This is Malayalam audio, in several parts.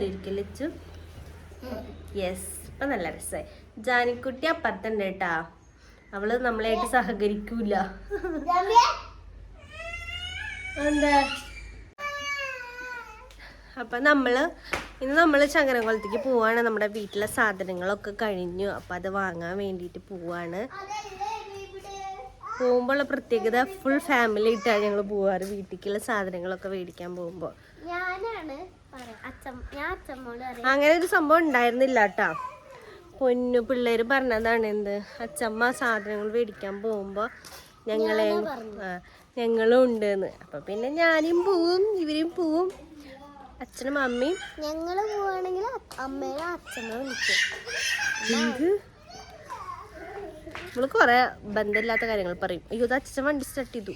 കുറച്ച് കയറിയിരിക്കും ലച്ചു. യെസ് ഇപ്പൊ നല്ല രസമായി ജാനിക്കുട്ടി അപ്പുറത്തുണ്ട് കേട്ടാ. അവൾ നമ്മളായിട്ട് സഹകരിക്കൂല. എന്താ? അപ്പൊ നമ്മൾ ഇന്ന് നമ്മൾ ചങ്ങനകുളത്തേക്ക് പോവാണ്. നമ്മുടെ വീട്ടിലെ സാധനങ്ങളൊക്കെ കഴിഞ്ഞു. അപ്പൊ അത് വാങ്ങാൻ വേണ്ടിയിട്ട് പോവാണ്. പോകുമ്പോഴുള്ള പ്രത്യേകത ഫുൾ ഫാമിലി ആയിട്ടാണ് ഞങ്ങൾ പോവാറ്. വീട്ടിലേക്കുള്ള സാധനങ്ങളൊക്കെ മേടിക്കാൻ പോകുമ്പോൾ ഞാനാണ് അങ്ങനെ ഒരു സംഭവം ഉണ്ടായിരുന്നില്ല കേട്ടാ പൊന്നു പിള്ളേര് പറഞ്ഞതാണ് എന്ത്? അച്ചമ്മ സാധനങ്ങൾ മേടിക്കാൻ പോകുമ്പോ ഞങ്ങളെ ഞങ്ങളും ഉണ്ടെന്ന്. അപ്പൊ പിന്നെ ഞാനും പോവും ഇവരും പോവും. അച്ഛനും അമ്മയും. ഞങ്ങൾ പോവാണെങ്കിൽ അമ്മയും അച്ഛനും വിളിക്കും. നമ്മൾ കൊറേ ബന്ധമില്ലാത്ത കാര്യങ്ങൾ പറയും. അയ്യോ അച്ഛൻ വണ്ടി സ്റ്റാർട്ട് ചെയ്തു.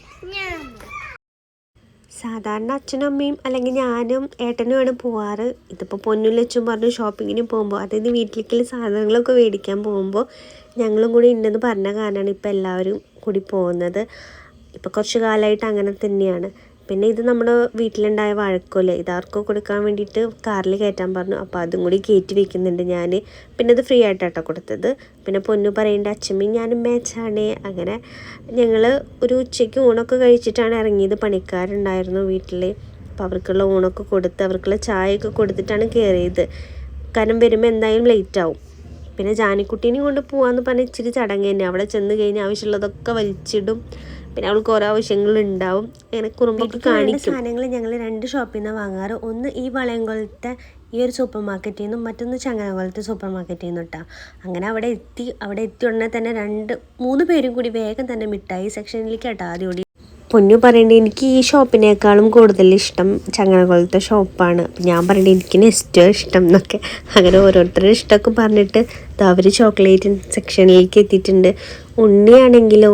സാധാരണ അച്ഛനും അമ്മയും അല്ലെങ്കിൽ ഞാനും ഏട്ടനുമാണ് പോവാറ്. ഇതിപ്പോൾ പൊന്നുലച്ചും പറഞ്ഞു ഷോപ്പിങ്ങിന് പോകുമ്പോൾ അതായത് വീട്ടിലേക്കുള്ള സാധനങ്ങളൊക്കെ മേടിക്കാൻ പോകുമ്പോൾ ഞങ്ങളും കൂടി ഉണ്ടെന്ന് പറഞ്ഞ കാരണമാണ് ഇപ്പോൾ എല്ലാവരും കൂടി പോകുന്നത്. ഇപ്പോൾ കുറച്ച് കാലമായിട്ട് അങ്ങനെ തന്നെയാണ്. പിന്നെ ഇത് നമ്മുടെ വീട്ടിലുണ്ടായ വഴക്കമില്ല? ഇതാർക്കോ കൊടുക്കാൻ വേണ്ടിയിട്ട് കാറിൽ കയറ്റാൻ പറഞ്ഞു. അപ്പോൾ അതും കൂടി കയറ്റി വെക്കുന്നുണ്ട് ഞാൻ പിന്നെ അത് ഫ്രീ ആയിട്ടാട്ടോ കൊടുത്തത്. പിന്നെ പൊന്നു പറയേണ്ട അച്ഛമ്മയും ഞാനും മാച്ചാണ്. അങ്ങനെ ഞങ്ങൾ ഒരു ഉച്ചയ്ക്ക് ഊണൊക്കെ കഴിച്ചിട്ടാണ് ഇറങ്ങിയത്. പണിക്കാരുണ്ടായിരുന്നു വീട്ടിൽ അപ്പോൾ അവർക്കുള്ള ഊണൊക്കെ കൊടുത്ത് അവർക്കുള്ള ചായയൊക്കെ കൊടുത്തിട്ടാണ് കയറിയത്. കാരണം വരുമ്പോൾ എന്തായാലും ലേറ്റ് ആവും. പിന്നെ ജാനിക്കുട്ടീനെ കൊണ്ട് പോകാമെന്ന് പറഞ്ഞാൽ ഇച്ചിരി ചടങ്ങ് തന്നെ. അവിടെ ചെന്ന് കഴിഞ്ഞാൽ ആവശ്യമുള്ളതൊക്കെ വലിച്ചിടും. പിന്നെ അവൾക്ക് ഓരോ ആവശ്യങ്ങളുണ്ടാവും. അങ്ങനെ കുറുമ്പൊക്കെ കാണിക്കും. സാധനങ്ങൾ ഞങ്ങൾ രണ്ട് ഷോപ്പിൽ നിന്നാണ് വാങ്ങാറ്. ഒന്ന് ഈ വളയംകുളത്തെ ഈ ഒരു സൂപ്പർ മാർക്കറ്റിൽ നിന്നും മറ്റൊന്ന് ചങ്ങനകുളത്തെ സൂപ്പർ മാർക്കറ്റിൽ നിന്നും കേട്ടോ അങ്ങനെ അവിടെ എത്തി അവിടെ എത്തി ഉടനെ തന്നെ രണ്ട് മൂന്ന് പേരും കൂടി വേഗം തന്നെ മിഠായി സെക്ഷനിലേക്ക് കേട്ടോ ആദ്യം ഓടി. പൊന്നു പറയണ്ടേ എനിക്ക് ഈ ഷോപ്പിനേക്കാളും കൂടുതൽ ഇഷ്ടം ചങ്ങനകുളത്തെ ഷോപ്പാണ്. ഞാൻ പറയണ്ടേ എനിക്ക് നെസ്റ്റോ ഇഷ്ടം എന്നൊക്കെ. അങ്ങനെ ഓരോരുത്തരുടെ ഇഷ്ടമൊക്കെ പറഞ്ഞിട്ട് അവർ ചോക്ലേറ്റ് സെക്ഷനിലേക്ക് എത്തിയിട്ടുണ്ട്. ഉണ്ണിയാണെങ്കിലോ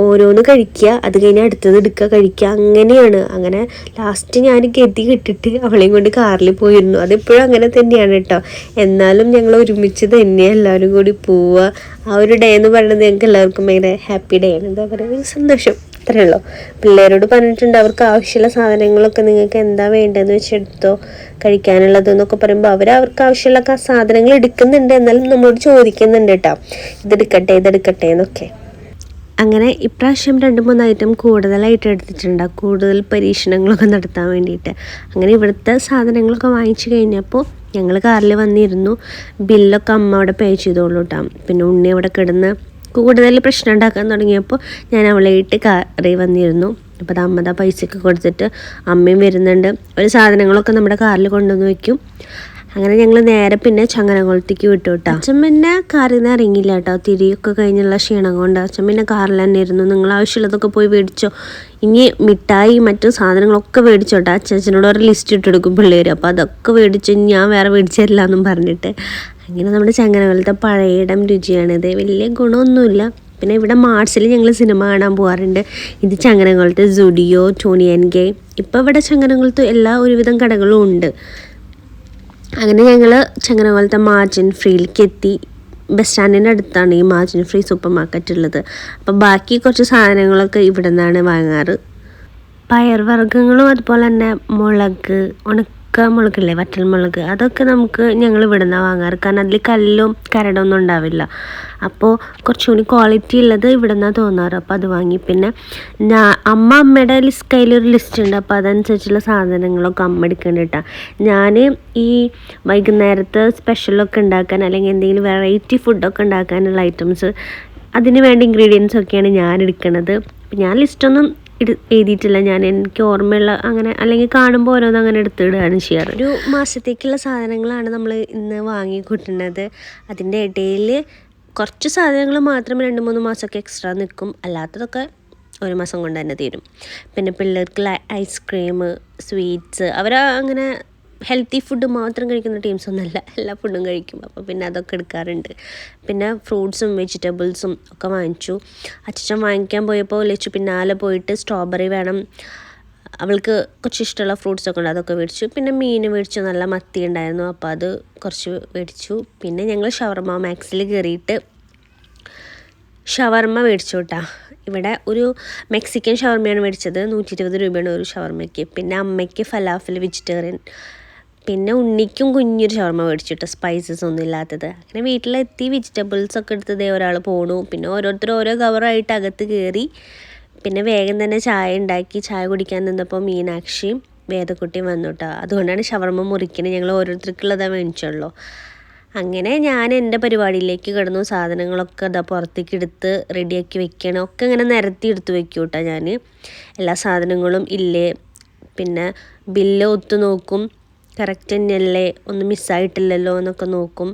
ഓരോന്ന് കഴിക്കുക അത് കഴിഞ്ഞ് അടുത്തത് എടുക്കുക കഴിക്കുക. അങ്ങനെയാണ്. അങ്ങനെ ലാസ്റ്റ് ഞാൻ ഗതി കിട്ടിട്ട് അവളെയും കൊണ്ട് കാറിൽ പോയിരുന്നു. അതിപ്പോഴും അങ്ങനെ തന്നെയാണ് കേട്ടോ. എന്നാലും ഞങ്ങൾ ഒരുമിച്ച് തന്നെ എല്ലാവരും കൂടി പോവുക. ആ ഒരു ഡേ എന്ന് പറയുന്നത് ഞങ്ങൾക്ക് എല്ലാവർക്കും ഭയങ്കര ഹാപ്പി ഡേ ആണ്. എന്താ പറയുക സന്തോഷം. അത്രയുള്ളൂ പിള്ളേരോട് പറഞ്ഞിട്ടുണ്ട് അവർക്ക് ആവശ്യമുള്ള സാധനങ്ങളൊക്കെ നിങ്ങൾക്ക് എന്താ വേണ്ടതെന്ന് വെച്ചെടുത്തോ കഴിക്കാനുള്ളത് എന്നൊക്കെ പറയുമ്പോൾ അവർ അവർക്ക് ആവശ്യമുള്ള സാധനങ്ങൾ എടുക്കുന്നുണ്ട്. എന്നാലും നമ്മളോട് ചോദിക്കുന്നുണ്ട് കേട്ടോ. ഇതെടുക്കട്ടെ ഇതെടുക്കട്ടെ എന്നൊക്കെ. അങ്ങനെ ഇപ്രാവശ്യം രണ്ട് മൂന്ന് ഐറ്റം കൂടുതലായിട്ട് എടുത്തിട്ടുണ്ട്. കൂടുതൽ പരീക്ഷണങ്ങളൊക്കെ നടത്താൻ വേണ്ടിയിട്ട്. അങ്ങനെ ഇവിടുത്തെ സാധനങ്ങളൊക്കെ വാങ്ങിച്ചു കഴിഞ്ഞപ്പോൾ ഞങ്ങൾ കാറിൽ വന്നിരുന്നു. ബില്ലൊക്കെ അമ്മ അവിടെ പേ ചെയ്തോളൂ കേട്ടോ പിന്നെ ഉണ്ണി അവിടെ കിടന്ന് കൂടുതൽ പ്രശ്നം ഉണ്ടാക്കാൻ തുടങ്ങിയപ്പോൾ ഞാൻ അവളായിട്ട് കാറി വന്നിരുന്നു. അപ്പോൾ അത് അമ്മ ദാ പൈസയൊക്കെ കൊടുത്തിട്ട് അമ്മയും വരുന്നുണ്ട്. ഒരു സാധനങ്ങളൊക്കെ നമ്മുടെ കാറിൽ കൊണ്ടുവന്ന് വെക്കും. അങ്ങനെ ഞങ്ങൾ നേരെ പിന്നെ ചങ്ങനകുളത്തേക്ക് വിട്ടു കേട്ടോ. അച്ഛൻ പിന്നെ കാറിൽ നിന്ന് ഇറങ്ങിയില്ല കേട്ടോ. തിരിയൊക്കെ കഴിഞ്ഞുള്ള ക്ഷീണം കൊണ്ട് അച്ഛൻ പിന്നെ കാറിൽ തന്നെ ഇരുന്നു. നിങ്ങൾ ആവശ്യമുള്ളതൊക്കെ പോയി മേടിച്ചോ. ഇനി മിഠായി മറ്റു സാധനങ്ങളൊക്കെ മേടിച്ചോട്ടെ അച്ഛനോട് ഒരു ലിസ്റ്റ് ഇട്ടെടുക്കും പിള്ളേർ അപ്പോൾ അതൊക്കെ മേടിച്ച് ഞാൻ വേറെ മേടിച്ചു തരില്ല എന്നും പറഞ്ഞിട്ട്. അങ്ങനെ നമ്മുടെ ചങ്ങനകുളത്തെ പഴയയിടം രുചിയാണിത് വലിയ ഗുണമൊന്നുമില്ല. പിന്നെ ഇവിടെ മാർച്ചിൽ ഞങ്ങൾ സിനിമ കാണാൻ പോകാറുണ്ട് ഇത് ചങ്ങനകുളത്തെ സുഡിയോ ടോണി ആൻഡ് ഗേ ഇപ്പോൾ ഇവിടെ ചങ്ങനകുളത്ത് എല്ലാ ഒരുവിധം കടകളും ഉണ്ട്. അങ്ങനെ ഞങ്ങൾ ചങ്ങനകുളത്തെ മാർജിൻ ഫ്രീയിലേക്ക് എത്തി ബസ് സ്റ്റാൻഡിന്റെ അടുത്താണ് ഈ മാർജിൻ ഫ്രീ സൂപ്പർ മാർക്കറ്റ് ഉള്ളത് അപ്പോൾ ബാക്കി കുറച്ച് സാധനങ്ങളൊക്കെ ഇവിടെ നിന്നാണ് വാങ്ങാറ് പയർവർഗങ്ങളും അതുപോലെ തന്നെ മുളക് ഉണക്ക മുളകില്ലേ വറ്റൽ മുളക് അതൊക്കെ നമുക്ക് ഞങ്ങൾ ഇവിടെ നിന്നാണ് വാങ്ങാറ്. കാരണം അതിൽ കല്ലും കരടൊന്നും ഉണ്ടാവില്ല. അപ്പോൾ കുറച്ചുകൂടി ക്വാളിറ്റി ഉള്ളത് ഇവിടെ നിന്നാണ് തോന്നാറ്. അപ്പോൾ അത് വാങ്ങി. പിന്നെ ഞാൻ അമ്മ അമ്മയുടെ ലിസ്റ്റ് കയ്യിലൊരു ലിസ്റ്റ് ഉണ്ട്. അപ്പോൾ അതനുസരിച്ചുള്ള സാധനങ്ങളൊക്കെ അമ്മ എടുക്കുന്നുണ്ട് കേട്ടോ ഞാൻ ഈ വൈകുന്നേരത്തെ സ്പെഷ്യലൊക്കെ ഉണ്ടാക്കാൻ അല്ലെങ്കിൽ എന്തെങ്കിലും വെറൈറ്റി ഫുഡൊക്കെ ഉണ്ടാക്കാനുള്ള ഐറ്റംസ് അതിന് വേണ്ട ഇൻഗ്രീഡിയൻസ് ഒക്കെയാണ് ഞാൻ എടുക്കുന്നത് ഞാൻ ലിസ്റ്റൊന്നും എഴുതിയിട്ടില്ല ഞാൻ. എനിക്ക് ഓർമ്മയുള്ള അങ്ങനെ അല്ലെങ്കിൽ കാണുമ്പോൾ ഓരോന്ന് അങ്ങനെ എടുത്തിടുകയാണ് ചെയ്യാറ്. ഒരു മാസത്തേക്കുള്ള സാധനങ്ങളാണ് നമ്മൾ ഇന്ന് വാങ്ങി കൂട്ടുന്നത്. അതിന്റെ ഇടയിൽ കുറച്ച് സാധനങ്ങൾ മാത്രം രണ്ട് മൂന്ന് മാസമൊക്കെ എക്സ്ട്രാ നിൽക്കും. അല്ലാത്തതൊക്കെ ഒരു മാസം കൊണ്ട് തന്നെ തീരും. പിന്നെ പിള്ളേർക്ക് ഐസ്ക്രീം സ്വീറ്റ്സ് അവർ അങ്ങനെ ഹെൽത്തി ഫുഡ് മാത്രം കഴിക്കുന്ന ടീംസ് ഒന്നുമല്ല എല്ലാ ഫുഡും കഴിക്കും. അപ്പോൾ പിന്നെ അതൊക്കെ എടുക്കാറുണ്ട്. പിന്നെ ഫ്രൂട്ട്സും വെജിറ്റബിൾസും ഒക്കെ വാങ്ങിച്ചു. അച്ഛൻ വാങ്ങിക്കാൻ പോയപ്പോൾ ലച്ചു പിന്നാലെ പോയിട്ട് സ്ട്രോബെറി വേണം. അവൾക്ക് കുറച്ച് ഇഷ്ടമുള്ള ഫ്രൂട്ട്സ് ഒക്കെ ഉണ്ട്. അതൊക്കെ മേടിച്ചു. പിന്നെ മീൻ മേടിച്ചു. നല്ല മത്തി ഉണ്ടായിരുന്നു. അപ്പോൾ അത് കുറച്ച് മേടിച്ചു. പിന്നെ ഞങ്ങൾ ഷവർമ മാക്സിൽ കയറിയിട്ട് ഷവർമ മേടിച്ചു കേട്ടാ ഇവിടെ ഒരു മെക്സിക്കൻ ഷവർമയാണ് മേടിച്ചത്. നൂറ്റി ഇരുപത് രൂപയാണ് ഒരു ഷവർമയ്ക്ക്. പിന്നെ അമ്മയ്ക്ക് ഫലാഫിൽ വെജിറ്റേറിയൻ പിന്നെ ഉണ്ണിക്കും കുഞ്ഞൊരു ഷവർമ മേടിച്ചിട്ട് സ്പൈസസ് ഒന്നും ഇല്ലാത്തത്. അങ്ങനെ വീട്ടിലെത്തി വെജിറ്റബിൾസ് ഒക്കെ എടുത്തതേ ഒരാൾ പോണു. പിന്നെ ഓരോരുത്തർ ഓരോ കവറായിട്ട് അകത്ത് കയറി പിന്നെ വേഗം തന്നെ ചായ ഉണ്ടാക്കി ചായ കുടിക്കാൻ നിന്നപ്പോൾ മീനാക്ഷിയും വേദക്കുട്ടിയും വന്നു കേട്ടോ അതുകൊണ്ടാണ് ഷവർമ മുറിക്കുന്നത് ഞങ്ങൾ ഓരോരുത്തർക്കുള്ളതാ മേടിച്ചുള്ളൂ. അങ്ങനെ ഞാൻ എന്റെ പരിപാടിയിലേക്ക് കിടന്നു സാധനങ്ങളൊക്കെ അതാ പുറത്തേക്ക് എടുത്ത് റെഡിയാക്കി വെക്കണം. ഒക്കെ ഇങ്ങനെ നിരത്തി എടുത്ത് വെക്കും കേട്ടോ ഞാൻ എല്ലാ സാധനങ്ങളും ഇല്ലേ? പിന്നെ ബില്ല് ഒത്തു നോക്കും. കറക്റ്റ് തന്നെയല്ലേ? ഒന്നും മിസ്സായിട്ടില്ലല്ലോ എന്നൊക്കെ നോക്കും.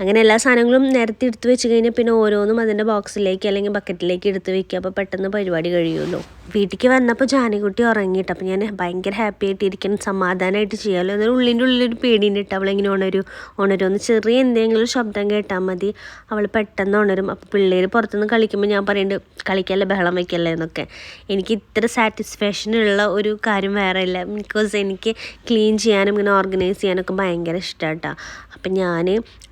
അങ്ങനെ എല്ലാ സാധനങ്ങളും നിരത്തി എടുത്ത് വെച്ച് കഴിഞ്ഞാൽ പിന്നെ ഓരോന്നും അതിന്റെ ബോക്സിലേക്ക് അല്ലെങ്കിൽ ബക്കറ്റിലേക്ക് എടുത്ത് വെക്കുക. അപ്പോൾ പെട്ടെന്ന് പരിപാടി കഴിയുമല്ലോ. വീട്ടിലേക്ക് വന്നപ്പോൾ ജാനിക്കുട്ടി ഉറങ്ങിയിട്ട് അപ്പോൾ ഞാൻ ഭയങ്കര ഹാപ്പി ആയിട്ട് ഇരിക്കണം സമാധാനമായിട്ട് ചെയ്യാമല്ലോ. എന്നാലും ഉള്ളിന്റെ ഉള്ളിലൊരു പേടിയുണ്ട് അവളിങ്ങനെ ഉണരും ഉണരുമെന്ന് ചെറിയ എന്തെങ്കിലും ശബ്ദം കേട്ടാൽ മതി. അവൾ പെട്ടെന്ന് ഉണരും. അപ്പോൾ പിള്ളേർ പുറത്തുനിന്ന് കളിക്കുമ്പോൾ ഞാൻ പറയുന്നുണ്ട് കളിക്കല്ലേ ബഹളം വയ്ക്കല്ലേ എന്നൊക്കെ. എനിക്ക് ഇത്ര സാറ്റിസ്ഫാക്ഷൻ ഉള്ള ഒരു കാര്യം വേറെ ഇല്ല. ബിക്കോസ് എനിക്ക് ക്ലീൻ ചെയ്യാനും ഇങ്ങനെ ഓർഗനൈസ് ചെയ്യാനൊക്കെ ഭയങ്കര ഇഷ്ടമാട്ടോ അപ്പം ഞാൻ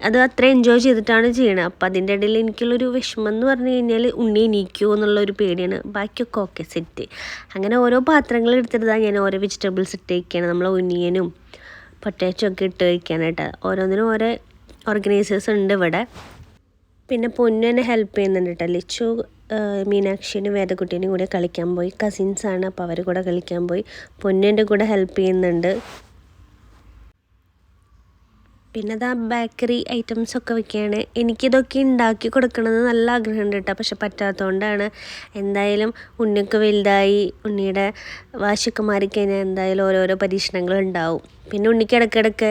അത് അത്ര എൻജോയ് ചെയ്തിട്ടാണ് ചെയ്യണത് അപ്പം അതിന്റെ ഇടയിൽ എനിക്കുള്ളൊരു വിഷമം എന്ന് പറഞ്ഞു കഴിഞ്ഞാൽ ഉണ്ണി എണീക്കുമോ എന്നുള്ളൊരു പേടിയാണ്. ബാക്കിയൊക്കെ ഓക്കെ സെറ്റ് അങ്ങനെ ഓരോ പാത്രങ്ങൾ എടുത്തിട്ടാണ് ഞാൻ ഓരോ വെജിറ്റബിൾസ് ഇട്ട് വയ്ക്കുകയാണ് നമ്മൾ ഉന്നിയനും പൊട്ടാറ്റോ ഒക്കെ ഇട്ട് വയ്ക്കാനായിട്ട് ഓരോന്നിനും ഓരോ ഓർഗനൈസേഴ്സ് ഉണ്ട് ഇവിടെ. പിന്നെ പൊന്നു എന്നെ ഹെൽപ്പ് ചെയ്യുന്നുണ്ട് കേട്ടോ ലിച്ചു മീനാക്ഷിനും വേദക്കുട്ടീനും കൂടെ കളിക്കാൻ പോയി. കസിൻസാണ് അപ്പോൾ അവർ കൂടെ കളിക്കാൻ പോയി. പൊന്നു എന്റെ കൂടെ ഹെൽപ്പ് ചെയ്യുന്നുണ്ട്. പിന്നെ ആ ബേക്കറി ഐറ്റംസ് ഒക്കെ വെക്കുകയാണ് എനിക്കിതൊക്കെ ഉണ്ടാക്കി കൊടുക്കണമെന്ന് നല്ല ആഗ്രഹമുണ്ട് കേട്ടോ പക്ഷെ പറ്റാത്തതുകൊണ്ടാണ് എന്തായാലും ഉണ്ണിയൊക്കെ വലുതായി ഉണ്ണിയുടെ വാശിയൊക്കെ മാറിക്കഴിഞ്ഞാൽ എന്തായാലും ഓരോരോ പരീക്ഷണങ്ങൾ ഉണ്ടാവും. പിന്നെ ഉണ്ണിക്ക് ഇടയ്ക്കിടയ്ക്ക്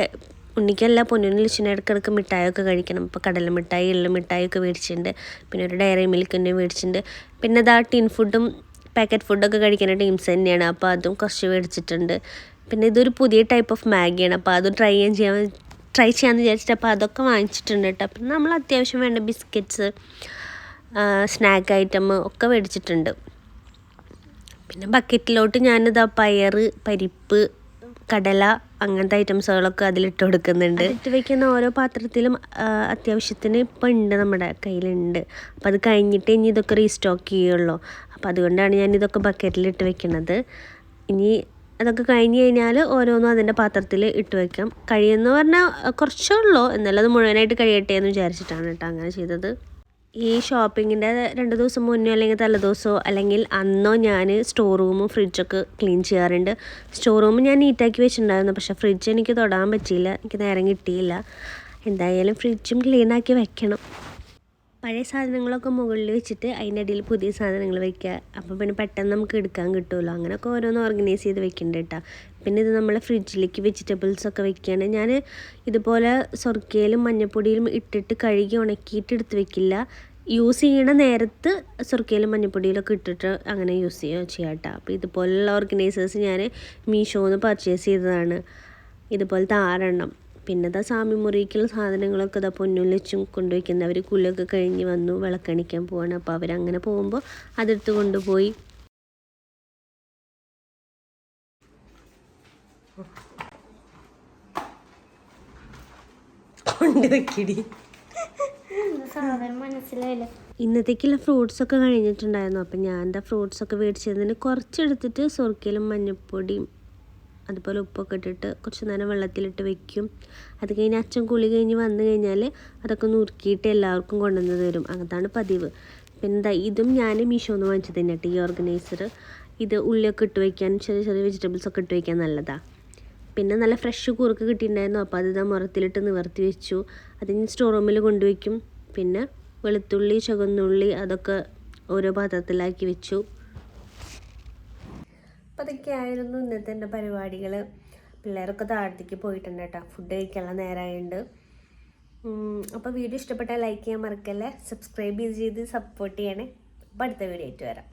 ഉണ്ണിക്കല്ല പൊന്നിന് ലിച്ചിന് ഇടയ്ക്കിടയ്ക്ക് മിഠായൊക്കെ കഴിക്കണം. ഇപ്പോൾ കടല മിഠായി എള്ളു മിഠായൊക്കെ മേടിച്ചിട്ടുണ്ട്. പിന്നെ ഒരു ഡയറി മിൽക്കിന്റെ മേടിച്ചിട്ടുണ്ട്. പിന്നെ അതാ ടിൻ ഫുഡും പാക്കറ്റ് ഫുഡൊക്കെ കഴിക്കുന്ന ടീംസ് തന്നെയാണ്. അപ്പോൾ അതും കുറച്ച് മേടിച്ചിട്ടുണ്ട്. പിന്നെ ഇതൊരു പുതിയ ടൈപ്പ് ഓഫ് മാഗിയാണ് അപ്പോൾ അതും ട്രൈ ചെയ്യാൻ ചെയ്യാൻ ട്രൈ ചെയ്യാമെന്ന് വിചാരിച്ചിട്ട് അപ്പോൾ അതൊക്കെ വാങ്ങിച്ചിട്ടുണ്ട് കേട്ടോ അപ്പം നമ്മൾ അത്യാവശ്യം വേണ്ട ബിസ്ക്കറ്റ്സ് സ്നാക്ക് ഐറ്റം ഒക്കെ മേടിച്ചിട്ടുണ്ട്. പിന്നെ ബക്കറ്റിലോട്ട് ഞാനിതാ പയർ പരിപ്പ് കടല അങ്ങനത്തെ ഐറ്റംസുകളൊക്കെ അതിലിട്ട് കൊടുക്കുന്നുണ്ട്. ഇട്ട് വയ്ക്കുന്ന ഓരോ പാത്രത്തിലും അത്യാവശ്യത്തിന് ഇപ്പം ഉണ്ട് നമ്മുടെ കയ്യിലുണ്ട്. അപ്പോൾ അത് കഴിഞ്ഞിട്ട് ഇനി ഇതൊക്കെ റീസ്റ്റോക്ക് ചെയ്യുള്ളൂ. അപ്പോൾ അതുകൊണ്ടാണ് ഞാൻ ഇതൊക്കെ ബക്കറ്റിലിട്ട് വെക്കുന്നത് ഇനി അതൊക്കെ കഴിഞ്ഞ് കഴിഞ്ഞാൽ ഓരോന്നും അതിന്റെ പാത്രത്തിൽ ഇട്ട് വയ്ക്കാം കഴിയുമെന്ന് പറഞ്ഞാൽ കുറച്ചേ ഉള്ളൂ എന്നാലും അത് മുഴുവനായിട്ട് കഴിയട്ടെ എന്ന് വിചാരിച്ചിട്ടാണ് കേട്ടോ അങ്ങനെ ചെയ്തത്. ഈ ഷോപ്പിങ്ങിന്റെ രണ്ട് ദിവസം മുന്നേ അല്ലെങ്കിൽ തലേദിവസമോ അല്ലെങ്കിൽ അന്നോ ഞാൻ സ്റ്റോർ റൂമും ഫ്രിഡ്ജൊക്കെ ക്ലീൻ ചെയ്യാറുണ്ട്. സ്റ്റോർ റൂം ഞാൻ നീറ്റാക്കി വെച്ചിട്ടുണ്ടായിരുന്നു. പക്ഷേ ഫ്രിഡ്ജ് എനിക്ക് തൊടാൻ പറ്റിയില്ല. എനിക്ക് നേരം കിട്ടിയില്ല. എന്തായാലും ഫ്രിഡ്ജും ക്ലീനാക്കി വെക്കണം. പഴയ സാധനങ്ങളൊക്കെ മുകളിൽ വെച്ചിട്ട് അതിന്റെ അടിയിൽ പുതിയ സാധനങ്ങൾ വെക്കുക. അപ്പോൾ പിന്നെ പെട്ടെന്ന് നമുക്ക് എടുക്കാൻ കിട്ടുമല്ലോ. അങ്ങനെയൊക്കെ ഓരോന്ന് ഓർഗനൈസ് ചെയ്ത് വെക്കുന്നുണ്ട് കേട്ടോ. പിന്നെ ഇത് നമ്മളെ ഫ്രിഡ്ജിലേക്ക് വെജിറ്റബിൾസ് ഒക്കെ വെക്കുകയാണ്. ഞാൻ ഇതുപോലെ സ്വർക്കയിലും മഞ്ഞപ്പൊടിയിലും ഇട്ടിട്ട് കഴുകി ഉണക്കിയിട്ട് എടുത്ത് വെക്കില്ല. യൂസ് ചെയ്യണ നേരത്ത് സ്വർക്കയിലും മഞ്ഞപ്പൊടിയിലൊക്കെ ഇട്ടിട്ട് അങ്ങനെ യൂസ് ചെയ്യുക ചെയ്യാം കേട്ടോ. അപ്പോൾ ഇതുപോലുള്ള ഓർഗനൈസേഴ്സ് ഞാൻ മീഷോന്ന് പർച്ചേസ് ചെയ്തതാണ്. ഇതുപോലത്തെ ആറെണ്ണം. പിന്നെ ഇതാ സ്വാമി മുറിക്കുള്ള സാധനങ്ങളൊക്കെ ഇതാ പൊന്നും വെച്ചും അവർ കുല്ലൊക്കെ കഴിഞ്ഞ് വന്നു വിളക്കണിക്കാൻ പോവാണ്. അപ്പോൾ അവരങ്ങനെ പോകുമ്പോൾ അതെടുത്ത് കൊണ്ടുപോയി. മനസ്സിലായില്ല ഇന്നത്തേക്കുള്ള ഫ്രൂട്ട്സ് ഒക്കെ കഴിഞ്ഞിട്ടുണ്ടായിരുന്നു. അപ്പം ഞാൻ എന്താ ഫ്രൂട്ട്സ് ഒക്കെ മേടിച്ചതിന് കുറച്ചെടുത്തിട്ട് സ്വർക്കയിലും മഞ്ഞൾപ്പൊടിയും അതുപോലെ ഉപ്പൊക്കെ ഇട്ടിട്ട് കുറച്ച് നേരം വെള്ളത്തിലിട്ട് വെക്കും. അത് കഴിഞ്ഞ് അച്ഛൻ കുളി കഴിഞ്ഞ് വന്നു കഴിഞ്ഞാൽ അതൊക്കെ നുറുക്കിയിട്ട് എല്ലാവർക്കും കൊണ്ടുവന്ന് തരും. അതാണ് പതിവ്. പിന്നെ ദാ ഇതും ഞാൻ മീഷോന്ന് വാങ്ങിച്ചത് തന്നെ കേട്ടോ ഈ ഓർഗനൈസർ. ഇത് ഉള്ളിയൊക്കെ ഇട്ട് വയ്ക്കാൻ ചെറിയ ചെറിയ വെജിറ്റബിൾസ് ഒക്കെ ഇട്ട് വയ്ക്കാൻ നല്ലതാണ് പിന്നെ നല്ല ഫ്രഷ് കുറുക്ക് കിട്ടിയിട്ടുണ്ടായിരുന്നു. അപ്പോൾ അത് ഇതാ മുറത്തിലിട്ട് നിവർത്തി വെച്ചു. അതിന് സ്റ്റോർ റൂമിൽ കൊണ്ടുവയ്ക്കും. പിന്നെ വെളുത്തുള്ളി ചുവന്നുള്ളി അതൊക്കെ ഓരോ പാത്രത്തിലാക്കി വെച്ചു. അപ്പോൾ അതൊക്കെയായിരുന്നു ഇന്നത്തെ എന്റെ പരിപാടികൾ പിള്ളേരൊക്കെ താഴത്തേക്ക് പോയിട്ടുണ്ട് കേട്ടോ. ഫുഡ് കഴിക്കാനുള്ള നേരമായുണ്ട് അപ്പോൾ വീഡിയോ ഇഷ്ടപ്പെട്ടാൽ ലൈക്ക് ചെയ്യാൻ മറക്കല്ലേ? സബ്സ്ക്രൈബ് ചെയ്ത് സപ്പോർട്ട് ചെയ്യണേ. അപ്പോൾ അടുത്ത വീഡിയോ ആയിട്ട് വരാം.